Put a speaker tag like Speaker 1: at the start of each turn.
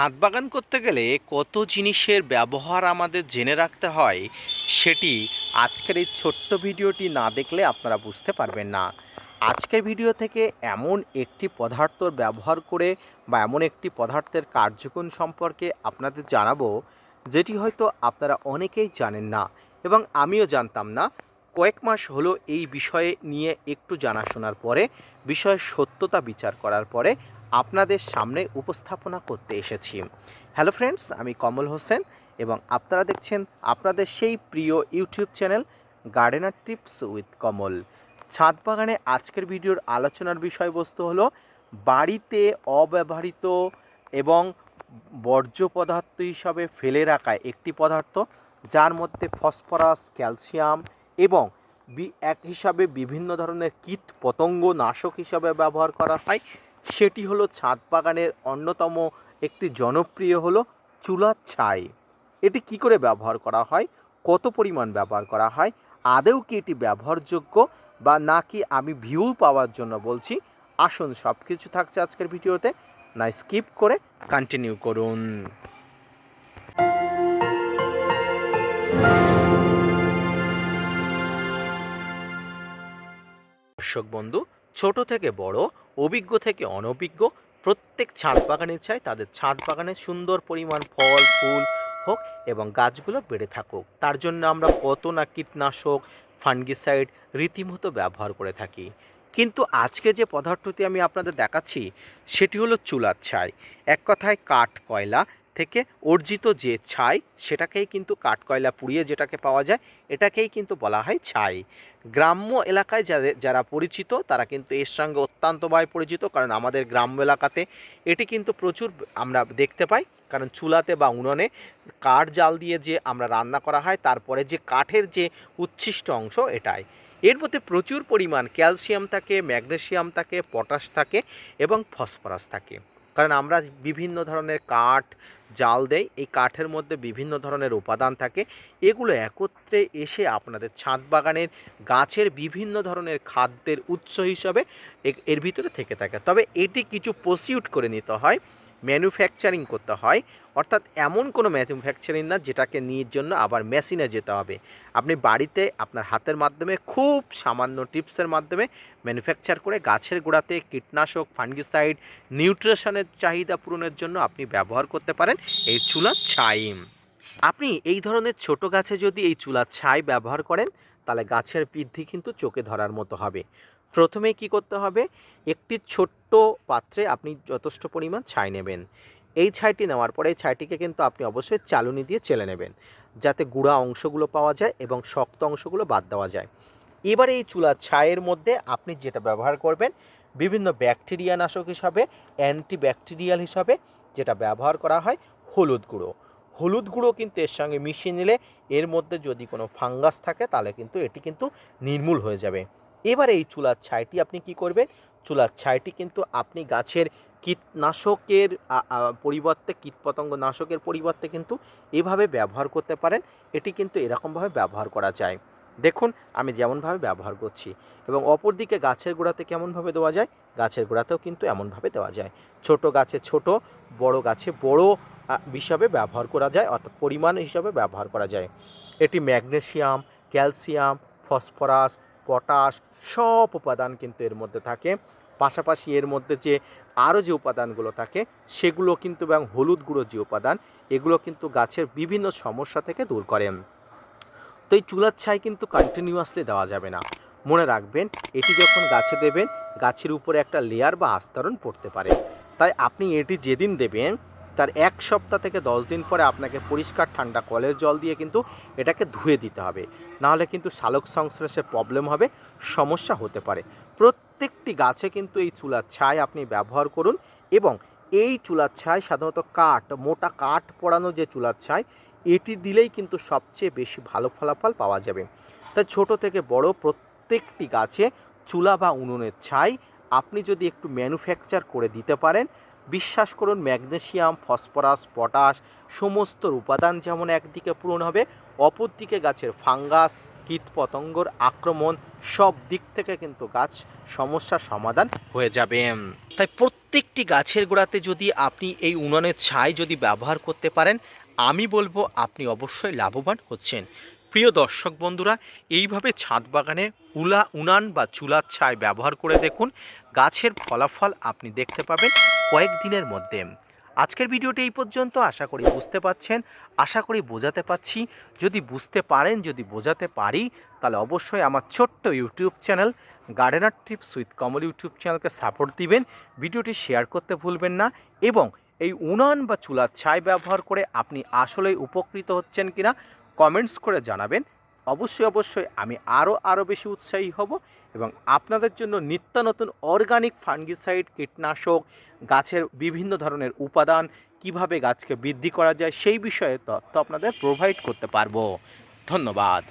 Speaker 1: ছাদ বাগান করতে গেলে কত জিনিসের ব্যবহার আমাদের জেনে রাখতে হয়, সেটি আজকের এই ছোট্ট ভিডিওটি না দেখলে আপনারা বুঝতে পারবেন না। আজকের ভিডিও থেকে এমন একটি পদার্থর ব্যবহার করে বা এমন একটি পদার্থের কার্যগুণ সম্পর্কে আপনাদের জানাব, যেটি হয়তো আপনারা অনেকেই জানেন না এবং আমিও জানতাম না। কয়েক মাস হলো এই বিষয়ে নিয়ে একটু জানাশোনার পরে, বিষয়ের সত্যতা বিচার করার পরে আপনাদের সামনে উপস্থাপনা করতে এসেছি। হ্যালো ফ্রেন্ডস আমি কমল হোসেন এবং আপনারা দেখছেন আপনাদের সেই প্রিয় YouTube channel gardener tips with Kamal. ছাদ বাগানে আজকের ভিডিওর আলোচনার বিষয়বস্তু হলো বাড়িতে অব্যবহৃত এবং বর্জ্য পদার্থ হিসাবে ফেলে রাখা একটি পদার্থ, যার মধ্যে ফসফরাস, ক্যালসিয়াম এবং এক হিসাবে বিভিন্ন ধরনের কীট পতঙ্গ নাশক হিসাবে ব্যবহার করা হয়। সেটি হলো ছাদ বাগানের অন্যতম একটি জনপ্রিয় হলো চুলার ছাই। এটি কি করে ব্যবহার করা হয়? কত পরিমাণ ব্যবহার করা হয়? আদেও কি এটি ব্যবহারযোগ্য বা নাকি আমি ভিউ পাওয়ার জন্য বলছি? আসুন সব কিছু থাকছে আজকের ভিডিওতে। না স্কিপ করে কন্টিনিউ করুন। দর্শক বন্ধু ছোট থেকে বড়, অভিজ্ঞ থেকে অনভিজ্ঞ, প্রত্যেক ছাদ বাগানে চাই তাদের ছাদ বাগানে সুন্দর পরিমাণ ফল, ফুল হোক এবং গাছগুলো বেড়ে থাকুক। তার জন্য আমরা কত না কীটনাশক, ফাঙ্গিসাইড রীতিমতো ব্যবহার করে থাকি। কিন্তু আজকে যে পদার্থটি আমি আপনাদের দেখাচ্ছি, সেটি হলো চুলার ছাই। এক কথায় কাঠ, কয়লা থেকে অর্জিত যে ছাই, সেটাকেই কিন্তু কাঠ কয়লা পুড়িয়ে যেটাকে পাওয়া যায়, এটাকেই কিন্তু বলা হয় ছাই। গ্রাম্য এলাকায় যাদের, যারা পরিচিত, তারা কিন্তু এর সঙ্গে অত্যন্তভাবে পরিচিত, কারণ আমাদের গ্রাম্য এলাকাতে এটি কিন্তু প্রচুর আমরা দেখতে পাই, কারণ চুলাতে বা উনুনে কাঠ জাল দিয়ে যে আমরা রান্না করা হয়, তারপরে যে কাঠের যে উচ্ছিষ্ট অংশ, এটাই। এর মধ্যে প্রচুর পরিমাণ ক্যালসিয়াম থাকে, ম্যাগনেসিয়াম থাকে, পটাশ থাকে এবং ফসফরাস থাকে। কারণ আমরা বিভিন্ন ধরনের কাঠ জাল দেয়, এই কাঠের মধ্যে বিভিন্ন ধরনের উপাদান থাকে। এগুলো একত্রে এসে আপনাদের ছাদ বাগানের গাছের বিভিন্ন ধরনের খাদ্যের উৎস হিসাবে এর ভিতরে থেকে থাকে। তবে এটি কিছু প্রসিউট করে নিতে হয়। ম্যানুফ্যাকচারিং করতে হয়। অর্থাৎ এমন কোনো ম্যানুফ্যাকচারিং না যেটাকে নিয়ে জন্য আবার মেশিনে যেতে হবে। আপনি বাড়িতে আপনার হাতের মাধ্যমে খুব সামান্য টিপসের মাধ্যমে ম্যানুফ্যাকচার করে গাছের গোড়াতে কীটনাশক, ফাঙ্গিসাইড, নিউট্রিশনের চাহিদা পূরণের জন্য আপনি ব্যবহার করতে পারেন এই চুলা ছাই। আপনি এই ধরনের ছোট গাছে যদি এই চুলার ছাই ব্যবহার করেন, তাহলে গাছের বৃদ্ধি কিন্তু চোখে ধরার মতো হবে। প্রথমেই কি করতে হবে? একটি ছোট্ট পাত্রে আপনি যথেষ্ট পরিমাণ ছাই নেবেন। এই ছাইটি নেওয়ার পরে এই ছাইটিকে কিন্তু আপনি অবশ্যই চালুনি দিয়ে চেলে নেবেন, যাতে গুঁড়া অংশগুলো পাওয়া যায় এবং শক্ত অংশগুলো বাদ দেওয়া যায়। এবারে এই চুলার ছাইয়ের মধ্যে আপনি যেটা ব্যবহার করবেন, বিভিন্ন ব্যাকটেরিয়া নাশক হিসাবে, অ্যান্টিব্যাকটেরিয়াল হিসাবে যেটা ব্যবহার করা হয়, হলুদ গুঁড়ো। হলুদ গুঁড়ো কিন্তু এর সঙ্গে মিশিয়ে নিলে এর মধ্যে যদি কোনো ফাঙ্গাস থাকে, তাহলে কিন্তু এটি কিন্তু নির্মূল হয়ে যাবে। এবার এই চুলার ছাইটি আপনি কি করবেন? চুলার ছাইটি কিন্তু আপনি গাছের কীটনাশকের পরিবর্তে কীটপতঙ্গ নাশকের পরিবর্তে কিন্তু এভাবে ব্যবহার করতে পারেন। এটি কিন্তু এরকমভাবে ব্যবহার করা যায়। দেখুন, আমি যেমনভাবে ব্যবহার করছি এবং অপরদিকে গাছের গোড়াতে কেমনভাবে দেওয়া যায়? গাছের গোড়াতেও কিন্তু এমনভাবে দেওয়া যায়। ছোট গাছে ছোট, বড় গাছে বড় হিসাবে ব্যবহার করা যায়, অর্থাৎ পরিমাণ হিসাবে ব্যবহার করা যায়। এটি ম্যাগনেসিয়াম, ক্যালসিয়াম, ফসফরাস পটাশ সব উপাদান কিন্তু এর মধ্যে থাকে। পাশাপাশি এর মধ্যে যে আরও যে উপাদানগুলো থাকে, সেগুলো কিন্তু এবং হলুদ গুঁড়ো যে উপাদান, এগুলো কিন্তু গাছের বিভিন্ন সমস্যা থেকে দূর করেন তো এই চুলার ছাই কিন্তু কন্টিনিউয়াসলি দেওয়া যাবে না। মনে রাখবেন, এটি যখন গাছে দেবেন, গাছের উপরে একটা লেয়ার বা আস্তরণ পড়তে পারে। তাই আপনি এটি যেদিন দেবেন তার এক সপ্তাহ থেকে দশ দিন পরে আপনাকে পরিষ্কার ঠান্ডা কলের জল দিয়ে কিন্তু এটাকে ধুয়ে দিতে হবে। নাহলে কিন্তু শালক সংশ্লেষের প্রবলেম হবে, সমস্যা হতে পারে। প্রত্যেকটি গাছে কিন্তু এই চুলার ছাই আপনি ব্যবহার করুন এবং এই চুলার ছাই সাধারণত কাঠ, মোটা কাঠ পোড়ানো যে চুলার ছাই, এটি দিলেই কিন্তু সবচেয়ে বেশি ভালো ফলাফল পাওয়া যাবে। তাই ছোট থেকে বড় প্রত্যেকটি গাছে চুলা বা উনুনের ছাই আপনি যদি একটু ম্যানুফ্যাকচার করে দিতে পারেন বিশ্বাস করুন, ম্যাগনেসিয়াম, ফসফরাস, পটাশ, সমস্ত উপাদান যেমন একদিকে পূরণ হবে অপরদিকে গাছের ফাঙ্গাস, কীটপতঙ্গর আক্রমণ, সব দিক থেকে কিন্তু গাছ সমস্যার সমাধান হয়ে যাবে। তাই প্রত্যেকটি গাছের গোড়াতে যদি আপনি এই উনানের ছাই যদি ব্যবহার করতে পারেন, আমি বলব আপনি অবশ্যই লাভবান হচ্ছেন। প্রিয় দর্শক বন্ধুরা, এইভাবে ছাদ বাগানে উলা, উনান বা চুলার ছাই ব্যবহার করে দেখুন, গাছের ফলাফল আপনি দেখতে পাবেন। কয়েকদিনের মধ্যে। আজকের ভিডিওটি এই পর্যন্ত। আশা করি বুঝতে পাচ্ছেন। আশা করি বোঝাতে পাচ্ছি যদি বুঝতে পারেন, যদি বোঝাতে পারি, তাহলে অবশ্যই আমার ছোট্ট YouTube channel gardener tips with Kamal YouTube চ্যানেলকে সাপোর্ট দিবেন। ভিডিওটি শেয়ার করতে ভুলবেন না এবং এই উনান বা চুলার ছাই ব্যবহার করে আপনি আসলেই উপকৃত হচ্ছেন কিনা কমেন্টস করে জানাবেন। অবশ্যই অবশ্যই আমি আরও আরও বেশি উৎসাহী হব এবং আপনাদের জন্য নিত্য নতুন অর্গানিক ফাঙ্গিসাইড কীটনাশক, গাছের বিভিন্ন ধরনের উপাদান কীভাবে গাছকে বৃদ্ধি করা যায় সেই বিষয়ে তথ্য আপনাদের প্রোভাইড করতে পারব। ধন্যবাদ।